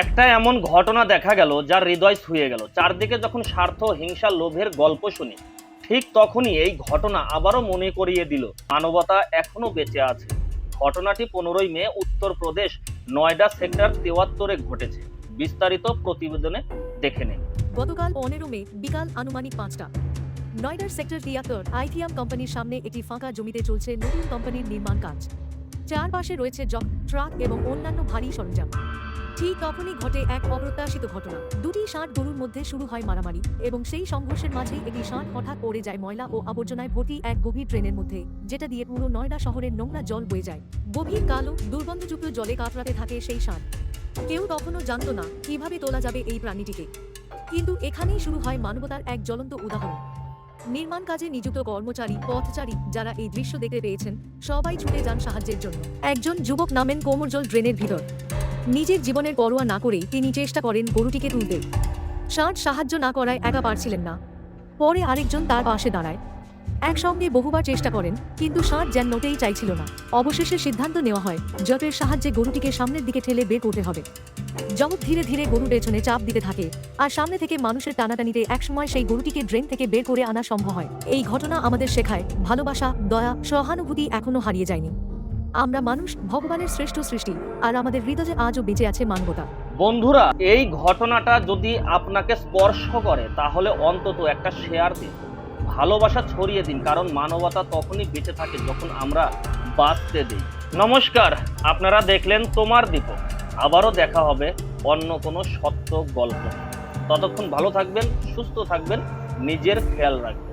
একটা এমন ঘটনা দেখা গেল যার হৃদয় ছুঁয়ে গেল। চারদিকে যখন স্বার্থ, হিংসা, লোভের গল্প শুনি, ঠিক তখনই এই ঘটনা আবারও মনে করিয়ে দিল, মানবতা এখনও বেঁচে আছে। ঘটনাটি পনেরোই মে, উত্তরপ্রদেশ, নয়ডা সেক্টর তেয়াত্তরে ঘটেছে। বিস্তারিত প্রতিবেদনে দেখে নিন। গতকাল পনেরো মে, বিকাল আনুমানিক পাঁচটা। নয়ডার সেক্টর তিয়াত্তর আইটিএম কোম্পানির সামনে একটি ফাঁকা জমিতে চলছে নতুন কোম্পানির নির্মাণ কাজ। চারপাশে রয়েছে জক ট্রাক এবং অন্যান্য ভারী সরঞ্জাম। ঠিক তখনই ঘটে এক অপ্রত্যাশিত ঘটনা। দুটি ষাট গরুর মধ্যে শুরু হয় মারামারি এবং সেই সংঘর্ষের মাঝেই একটি ষাট হঠাৎ পড়ে যায় ময়লা ও আবর্জনায় ভর্তি এক গভীর ট্রেনের মধ্যে, যেটা দিয়ে পুরো নয়ডা শহরের নোংরা জল বয়ে যায়। গভীর কালো, দুর্গন্ধযুক্ত জলে কাতরাতে থাকে সেই ষাট। কেউ তখনও জানত না কীভাবে তোলা যাবে এই প্রাণীটিকে। কিন্তু এখানেই শুরু হয় মানবতার এক জ্বলন্ত উদাহরণ। নির্মাণ কাজে নিযুক্ত কর্মচারী, পথচারী যারা এই দৃশ্য দেখতে পেয়েছেন, সবাই ছুটে যান সাহায্যের জন্য। একজন যুবক নামেন কোমরজল ড্রেনের ভিতর। নিজের জীবনের পরোয়া না করে তিনি চেষ্টা করেন গরুটিকে তুলতে। ষাট সাহায্য না করায় একা পারছিলেন না। পরে আরেকজন তার পাশে দাঁড়ায়। একসঙ্গে বহুবার চেষ্টা করেন, কিন্তু ষাট যেন নোটেই চাইছিল না। অবশেষে সিদ্ধান্ত নেওয়া হয় জটের সাহায্যে গরুটিকে সামনের দিকে ঠেলে বের করতে হবে। জগৎ ধীরে ধীরে গরু পেছনে চাপ দিতে থাকে, আর সামনে থেকে মানুষের টানাটানিতে একসময় সেই গরুটিকে ড্রেন থেকে বের করে আনা সম্ভব হয়। এই ঘটনা আমাদের শেখায়, ভালোবাসা, দয়া, সহানুভূতি এখনও হারিয়ে যায়নি। আমরা মানুষ, ভগবানের শ্রেষ্ঠ সৃষ্টি, আর আমাদের হৃদয়ে আজও বেঁচে আছে মানবতা। বন্ধুরা, এই ঘটনাটা যদি আপনাকে স্পর্শ করে, তাহলে অন্তত একটা শেয়ার দিন। ভালোবাসা ছড়িয়ে দিন, কারণ মানবতা তখনই বেঁচে থাকে যখন আমরা বাঁচতে দিই। নমস্কার, আপনারা দেখলেন তোমার দীপক। আবারও দেখা হবে অন্য কোনো সত্য গল্প। ততক্ষণ ভালো থাকবেন, সুস্থ থাকবেন, নিজের খেয়াল রাখবেন।